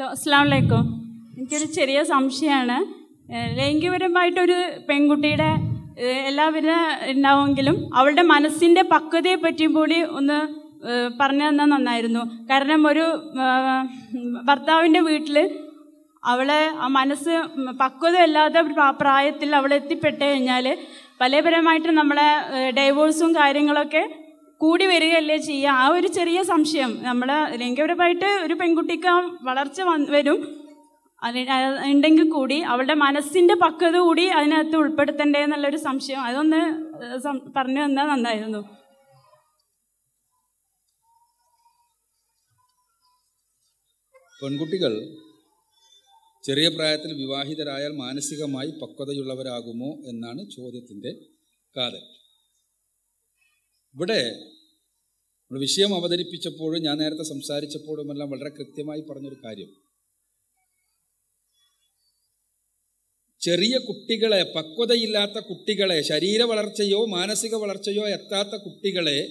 Hello അസ്സാം വലൈക്കും എനിക്കൊരു ചെറിയ സംശയമാണ്. ലൈംഗികപരമായിട്ടൊരു പെൺകുട്ടിയുടെ എല്ലാവരും ഉണ്ടാവുമെങ്കിലും അവളുടെ മനസ്സിന്റെ പക്വതയെ പറ്റിയും കൂടി ഒന്ന് പറഞ്ഞു തന്നാൽ നന്നായിരുന്നു. കാരണം ഒരു ഭർത്താവിന്റെ വീട്ടിൽ അവളെ ആ മനസ്സ് പക്വതയല്ലാത്ത പ്രായത്തിൽ അവൾ എത്തിപ്പെട്ട് കഴിഞ്ഞാൽ പലപരമായിട്ട് നമ്മളെ ഡൈവോഴ്സും കാര്യങ്ങളൊക്കെ കൂടി വരികയല്ലേ ചെയ്യുക? ആ ഒരു ചെറിയ സംശയം. നമ്മൾ ലൈംഗികപരമായിട്ട് ഒരു പെൺകുട്ടിക്ക് വളർച്ച വരും. ഉണ്ടെങ്കിൽ കൂടി അവളുടെ മനസ്സിന്റെ പക്വത കൂടി അതിനകത്ത് ഉൾപ്പെടുത്തണ്ടേ എന്നുള്ളൊരു സംശയം. അതൊന്ന് പറഞ്ഞു തന്നാൽ നന്നായിരുന്നു. പെൺകുട്ടികൾ ചെറിയ പ്രായത്തിൽ വിവാഹിതരായാൽ മാനസികമായി പക്വതയുള്ളവരാകുമോ എന്നാണ് ചോദ്യത്തിന്റെ കാതൽ. ഇവിടെ വിഷയം അവതരിപ്പിച്ചപ്പോഴും ഞാൻ നേരത്തെ സംസാരിച്ചപ്പോഴുമെല്ലാം വളരെ കൃത്യമായി പറഞ്ഞൊരു കാര്യം. ചെറിയ കുട്ടികളെ പക്വതയില്ലാത്ത കുട്ടികളെ ശരീര വളർച്ചയോ മാനസിക വളർച്ചയോ എത്താത്ത കുട്ടികളെ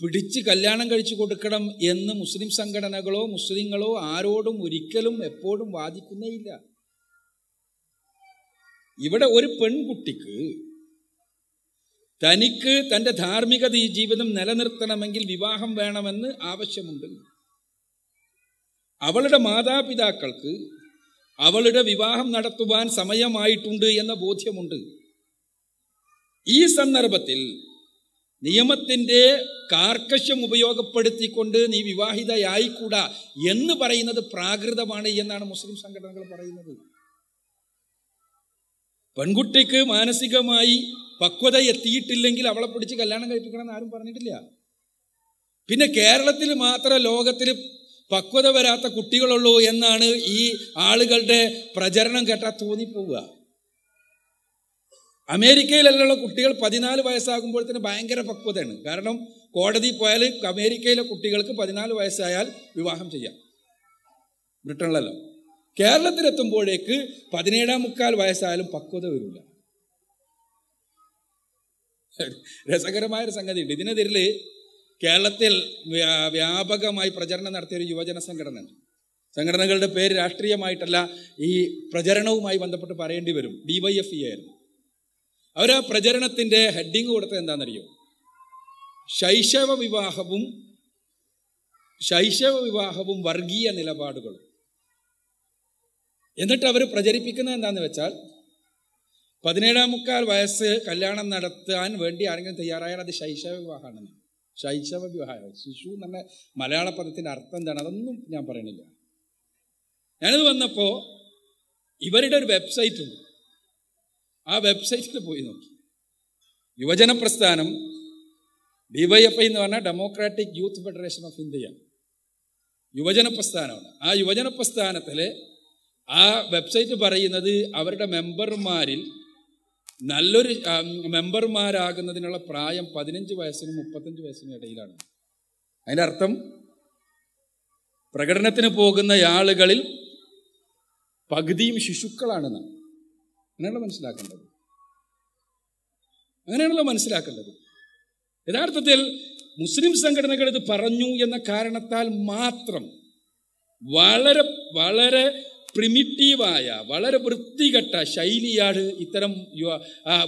പിടിച്ച് കല്യാണം കഴിച്ചു കൊടുക്കണം എന്ന് മുസ്ലിം സംഘടനകളോ മുസ്ലിങ്ങളോ ആരോടും ഒരിക്കലും എപ്പോഴും വാദിക്കുന്നേയില്ല ഇവിടെ ഒരു പെൺകുട്ടിക്ക് തനിക്ക് തന്റെ ധാർമ്മികത ഈ ജീവിതം നിലനിർത്തണമെങ്കിൽ വിവാഹം വേണമെന്ന് ആവശ്യമുണ്ട്. അവളുടെ മാതാപിതാക്കൾക്ക് അവളുടെ വിവാഹം നടത്തുവാൻ സമയമായിട്ടുണ്ട് എന്ന ബോധ്യമുണ്ട്. ഈ സന്ദർഭത്തിൽ നിയമത്തിന്റെ കാർക്കശ്യം ഉപയോഗപ്പെടുത്തിക്കൊണ്ട് നീ വിവാഹിതയായിക്കൂടാ എന്ന് പറയുന്നത് പ്രാകൃതമാണ് എന്നാണ് മുസ്ലിം സംഘടനകൾ പറയുന്നത്. പെൺകുട്ടിക്ക് മാനസികമായി പക്വത എത്തിയിട്ടില്ലെങ്കിൽ അവളെ പിടിച്ച് കല്യാണം കഴിപ്പിക്കണം എന്ന് ആരും പറഞ്ഞിട്ടില്ല. പിന്നെ കേരളത്തിൽ മാത്രം ലോകത്തിൽ പക്വത വരാത്ത കുട്ടികളുള്ളൂ എന്നാണ് ഈ ആളുകളുടെ പ്രചരണം കേട്ടാൽ തോന്നിപ്പോവുക. അമേരിക്കയിലുള്ള കുട്ടികൾ പതിനാല് വയസ്സാകുമ്പോൾ തന്നെ ഭയങ്കര പക്വതയാണ്. കാരണം കോടതി പോയാൽ അമേരിക്കയിലെ കുട്ടികൾക്ക് പതിനാല് വയസ്സായാൽ വിവാഹം ചെയ്യാം. ബ്രിട്ടനിലല്ലോ. കേരളത്തിലെത്തുമ്പോഴേക്ക് പതിനേഴാം മുക്കാൽ വയസ്സായാലും പക്വത വരില്ല. രസകരമായൊരു സംഗതിയുണ്ട്. ഇതിനെതിരിൽ കേരളത്തിൽ വ്യാപകമായി പ്രചരണം നടത്തിയ ഒരു യുവജന സംഘടന സംഘടനകളുടെ പേര് രാഷ്ട്രീയമായിട്ടല്ല ഈ പ്രചരണവുമായി ബന്ധപ്പെട്ട് പറയേണ്ടി വരും. ഡിവൈഎഫ് ആയിരുന്നു. അവർ ആ പ്രചരണത്തിന്റെ ഹെഡിങ് കൊടുത്തത് എന്താണെന്നറിയോ? ശൈശവ വിവാഹവും ശൈശവ വിവാഹവും വർഗീയ നിലപാടുകളും. എന്നിട്ട് അവർ പ്രചരിപ്പിക്കുന്നത് എന്താണെന്ന് വെച്ചാൽ പതിനേഴാം മുക്കാൽ വയസ്സ് കല്യാണം നടത്താൻ വേണ്ടി ആരെങ്കിലും തയ്യാറായാൽ അത് ശൈശവ വിവാഹമാണ്. ശൈശവ വിവാഹം. ശിശു എന്ന് പറഞ്ഞ മലയാള പദത്തിന്റെ അർത്ഥം എന്താണ്? അതൊന്നും ഞാൻ പറയണില്ല. ഞാനിത് വന്നപ്പോൾ ഇവരുടെ ഒരു വെബ്സൈറ്റ് ഉണ്ട്. ആ വെബ്സൈറ്റിൽ പോയി നോക്കി. യുവജന പ്രസ്ഥാനം ഡിവൈഎഫ്ഐ എന്ന് പറഞ്ഞാൽ Democratic Youth Federation of India യുവജന പ്രസ്ഥാനമാണ്. ആ യുവജന പ്രസ്ഥാനത്തിൽ ആ വെബ്സൈറ്റ് പറയുന്നത് അവരുടെ മെമ്പർമാരിൽ നല്ലൊരു മെമ്പർമാരാകുന്നതിനുള്ള പ്രായം പതിനഞ്ച് വയസ്സിനും മുപ്പത്തഞ്ച് വയസ്സിനും ഇടയിലാണ്. അതിന്റെ അർത്ഥം പ്രകടനത്തിന് പോകുന്ന ആളുകളിൽ പകുതിയും ശിശുക്കളാണെന്നാണ് അങ്ങനെയാണല്ലോ മനസ്സിലാക്കേണ്ടത്. അങ്ങനെയാണല്ലോ മനസ്സിലാക്കേണ്ടത്. യഥാർത്ഥത്തിൽ മുസ്ലിം സംഘടനകൾ ഇത് പറഞ്ഞു എന്ന കാരണത്താൽ മാത്രം വളരെ വളരെ പ്രിമിറ്റീവായ വളരെ വൃത്തികെട്ട ശൈലിയാണ് ഇത്തരം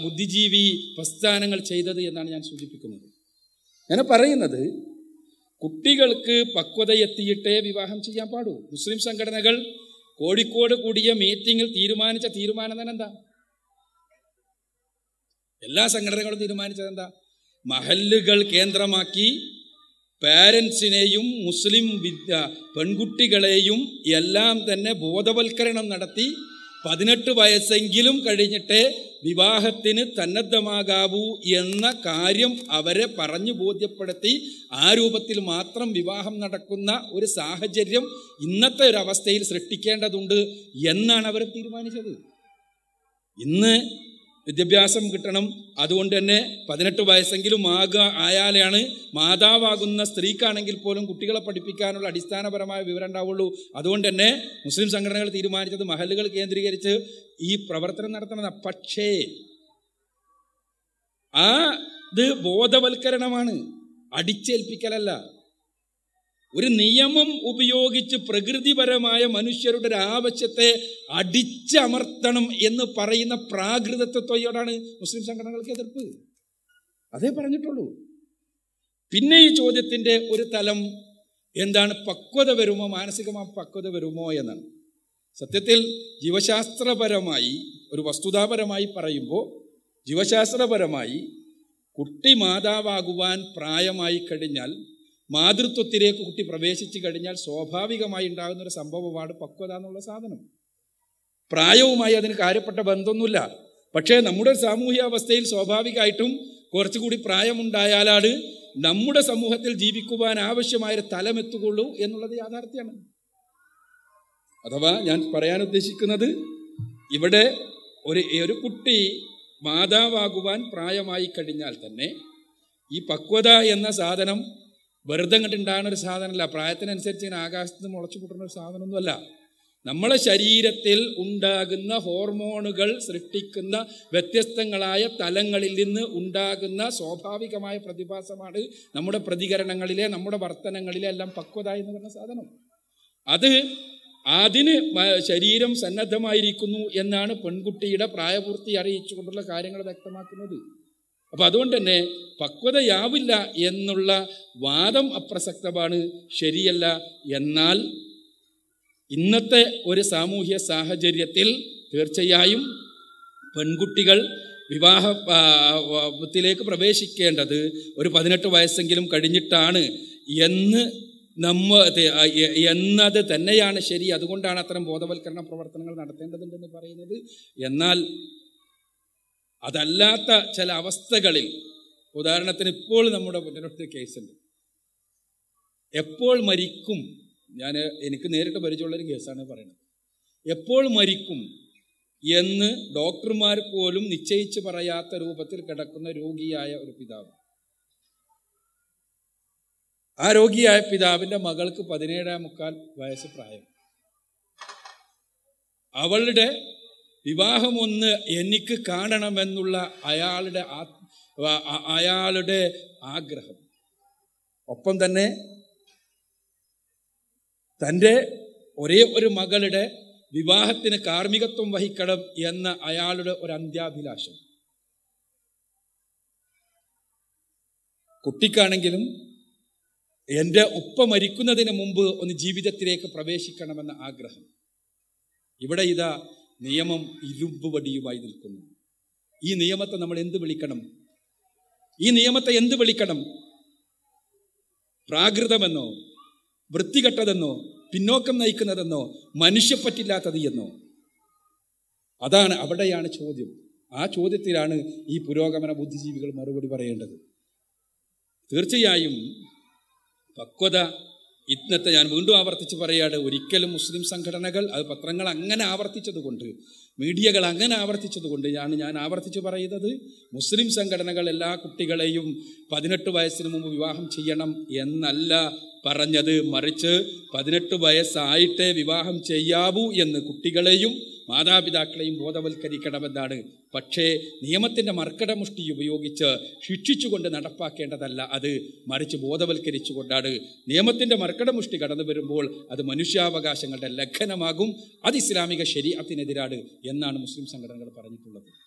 ബുദ്ധിജീവി പ്രസ്ഥാനങ്ങൾ ചെയ്തത് എന്നാണ് ഞാൻ സൂചിപ്പിക്കുന്നത്. ഞാൻ പറയുന്നത് കുട്ടികൾക്ക് പക്വതയെത്തിയിട്ടേ വിവാഹം ചെയ്യാൻ പാടൂ. മുസ്ലിം സംഘടനകൾ കോഴിക്കോട് കൂടിയ മീറ്റിംഗിൽ തീരുമാനിച്ച തീരുമാനം തന്നെ എന്താ? എല്ലാ സംഘടനകളും തീരുമാനിച്ചത് എന്താ? മഹല്ലുകൾ കേന്ദ്രമാക്കി പാരൻസിനെയും മുസ്ലിം വിദ്യ പെൺകുട്ടികളെയും എല്ലാം തന്നെ ബോധവൽക്കരണം നടത്തി പതിനെട്ട് വയസ്സെങ്കിലും കഴിഞ്ഞിട്ട് വിവാഹത്തിന് സന്നദ്ധമാകാവൂ എന്ന കാര്യം അവരെ പറഞ്ഞു ബോധ്യപ്പെടുത്തി. ആ രൂപത്തിൽ മാത്രം വിവാഹം നടക്കുന്ന ഒരു സാഹചര്യം ഇന്നത്തെ ഒരു അവസ്ഥയിൽ സൃഷ്ടിക്കേണ്ടതുണ്ട് എന്നാണ് അവർ തീരുമാനിച്ചത്. ഇന്ന് വിദ്യാഭ്യാസം കിട്ടണം. അതുകൊണ്ട് തന്നെ പതിനെട്ട് വയസ്സെങ്കിലും ആക ആയാലാണ് മാതാവാകുന്ന സ്ത്രീക്കാണെങ്കിൽ പോലും കുട്ടികളെ പഠിപ്പിക്കാനുള്ള അടിസ്ഥാനപരമായ വിവരം ഉണ്ടാവുള്ളൂ. അതുകൊണ്ട് തന്നെ മുസ്ലിം സംഘടനകൾ തീരുമാനിച്ചത് മഹലുകൾ കേന്ദ്രീകരിച്ച് ഈ പ്രവർത്തനം നടത്തണം. പക്ഷേ ആ ഇത് ബോധവൽക്കരണമാണ്. അടിച്ചേൽപ്പിക്കലല്ല. ഒരു നിയമം ഉപയോഗിച്ച് പ്രകൃതിപരമായ മനുഷ്യരുടെ ഒരു ആവശ്യത്തെ അടിച്ചമർത്തണം എന്ന് പറയുന്ന പ്രാകൃതത്വത്തോടാണ് മുസ്ലിം സംഘടനകൾക്ക് എതിർപ്പ്. അതേ പറഞ്ഞിട്ടുള്ളൂ. പിന്നെ ഈ ചോദ്യത്തിന്റെ ഒരു തലം എന്താണ്? പക്വത വരുമോ? മാനസികമായ പക്വത വരുമോ എന്നാണ്. സത്യത്തിൽ ജീവശാസ്ത്രപരമായി ഒരു വസ്തുതാപരമായി പറയുമ്പോൾ ജീവശാസ്ത്രപരമായി കുട്ടി മാതാവാകുവാൻ പ്രായമായി കഴിഞ്ഞാൽ മാതൃത്വത്തിലേക്ക് കുട്ടി പ്രവേശിച്ചു കഴിഞ്ഞാൽ സ്വാഭാവികമായി ഉണ്ടാകുന്ന ഒരു സംഭവമാണ് പക്വത എന്നുള്ള സാധനം. പ്രായവുമായി അതിന് കാര്യപ്പെട്ട ബന്ധമൊന്നുമില്ല. പക്ഷേ നമ്മുടെ സാമൂഹ്യ അവസ്ഥയിൽ സ്വാഭാവികമായിട്ടും കുറച്ചുകൂടി പ്രായമുണ്ടായാലാണ് നമ്മുടെ സമൂഹത്തിൽ ജീവിക്കുവാൻ ആവശ്യമായ ഒരു തലമെത്തുകയുള്ളൂ എന്നുള്ളത് യാഥാർത്ഥ്യമാണ്. അഥവാ ഞാൻ പറയാൻ ഉദ്ദേശിക്കുന്നത് ഇവിടെ ഒരു ഒരു കുട്ടി മാതാവാകുവാൻ പ്രായമായി കഴിഞ്ഞാൽ തന്നെ ഈ പക്വത എന്ന സാധനം വെറുതെ കണ്ടുണ്ടാകുന്ന ഒരു സാധനമല്ല പ്രായത്തിനനുസരിച്ച് ഇങ്ങനെ ആകാശത്ത് നിന്ന് മുളച്ചു പൊട്ടുന്ന ഒരു സാധനമൊന്നുമല്ല. നമ്മളെ ശരീരത്തിൽ ഉണ്ടാകുന്ന ഹോർമോണുകൾ സൃഷ്ടിക്കുന്ന വ്യത്യസ്തങ്ങളായ തലങ്ങളിൽ നിന്ന് ഉണ്ടാകുന്ന സ്വാഭാവികമായ പ്രതിഭാസമാണ് നമ്മുടെ പ്രതികരണങ്ങളിലെ നമ്മുടെ വർത്തനങ്ങളിലെ എല്ലാം പക്വത എന്ന് പറഞ്ഞ സാധനം. അത് അതിന് ശരീരം സന്നദ്ധമായിരിക്കുന്നു എന്നാണ് പെൺകുട്ടിയുടെ പ്രായപൂർത്തി അറിയിച്ചുകൊണ്ടുള്ള കാര്യങ്ങൾ വ്യക്തമാക്കുന്നത്. അപ്പൊ അതുകൊണ്ട് തന്നെ പക്വതയാവില്ല എന്നുള്ള വാദം അപ്രസക്തമാണ് ശരിയല്ല. എന്നാൽ ഇന്നത്തെ ഒരു സാമൂഹ്യ സാഹചര്യത്തിൽ തീർച്ചയായും പെൺകുട്ടികൾ വിവാഹത്തിലേക്ക് പ്രവേശിക്കേണ്ടത് ഒരു പതിനെട്ട് വയസ്സെങ്കിലും കഴിഞ്ഞിട്ടാണ് എന്ന് നമ്മ എന്നത് തന്നെയാണ് ശരി. അതുകൊണ്ടാണ് അത്തരം ബോധവൽക്കരണ പ്രവർത്തനങ്ങൾ നടത്തേണ്ടതുണ്ടെന്ന് പറയുന്നത്. എന്നാൽ അതല്ലാത്ത ചില അവസ്ഥകളിൽ ഉദാഹരണത്തിന് ഇപ്പോൾ നമ്മുടെ മുന്നിലൊരു കേസുണ്ട്. എപ്പോൾ മരിക്കും? ഞാൻ എനിക്ക് നേരിട്ട് പരിചയമുള്ള ഒരു കേസാണ് പറയുന്നത്. എപ്പോൾ മരിക്കും എന്ന് ഡോക്ടർമാർ പോലും നിശ്ചയിച്ച് പറയാത്ത രൂപത്തിൽ കിടക്കുന്ന രോഗിയായ ഒരു പിതാവ്. ആ രോഗിയായ പിതാവിന്റെ മകൾക്ക് പതിനേഴാം മുക്കാൽ വയസ്സ് പ്രായം അവളുടെ വിവാഹമൊന്ന് എനിക്ക് കാണണമെന്നുള്ള അയാളുടെ അയാളുടെ ആഗ്രഹം. ഒപ്പം തന്നെ തന്റെ ഒരേ ഒരു മകളുടെ വിവാഹത്തിന് കാർമ്മികത്വം വഹിക്കണം എന്ന അയാളുടെ ഒരു അന്ത്യാഭിലാഷം. കുട്ടിക്കാണെങ്കിലും എന്റെ ഉപ്പ മരിക്കുന്നതിന് മുമ്പ് ഒന്ന് ജീവിതത്തിലേക്ക് പ്രവേശിക്കണമെന്ന ആഗ്രഹം. ഇവിടെ ഇതാ നിയമം ഇരുമ്പ് വടിയുമായി നിൽക്കുന്നു. ഈ നിയമത്തെ നമ്മൾ എന്ത് വിളിക്കണം? ഈ നിയമത്തെ എന്ത് വിളിക്കണം? പ്രാകൃതമെന്നോ വൃത്തികെട്ടതെന്നോ പിന്നോക്കം നയിക്കുന്നതെന്നോ മനുഷ്യപ്പറ്റില്ലാത്തത് എന്നോ? അതാണ് അവിടെയാണ് ചോദ്യം. ആ ചോദ്യത്തിലാണ് ഈ പുരോഗമന ബുദ്ധിജീവികൾ മറുപടി പറയേണ്ടത്. തീർച്ചയായും പക്വത ഇന്നത്തെ ഞാൻ വീണ്ടും ആവർത്തിച്ച് പറയാണ് ഒരിക്കലും മുസ്ലിം സംഘടനകൾ അത് പത്രങ്ങൾ അങ്ങനെ ആവർത്തിച്ചതുകൊണ്ട് മീഡിയകൾ അങ്ങനെ ആവർത്തിച്ചതുകൊണ്ട് ഞാൻ ഞാൻ ആവർത്തിച്ച് പറയുന്നത്. മുസ്ലിം സംഘടനകൾ എല്ലാ കുട്ടികളെയും പതിനെട്ട് വയസ്സിന് മുമ്പ് വിവാഹം ചെയ്യണം എന്നല്ല പറഞ്ഞത്. മറിച്ച് പതിനെട്ട് വയസ്സായിട്ടേ വിവാഹം ചെയ്യാവൂ എന്ന് കുട്ടികളെയും മാതാപിതാക്കളെയും ബോധവൽക്കരിക്കണമെന്നാണ്. പക്ഷേ നിയമത്തിന്റെ മർക്കടമുഷ്ടി ഉപയോഗിച്ച് ശിക്ഷിച്ചുകൊണ്ട് നടപ്പാക്കേണ്ടതല്ല അത് മറിച്ച് ബോധവൽക്കരിച്ചുകൊണ്ടാണ്. നിയമത്തിന്റെ മർക്കടമുഷ്ടി കടന്നു വരുമ്പോൾ അത് മനുഷ്യാവകാശങ്ങളുടെ ലംഘനമാകും അത് ഇസ്ലാമിക ശരീരത്തിനെതിരാണ് എന്നാണ് മുസ്ലിം സംഘടനകൾ പറഞ്ഞിട്ടുള്ളത്.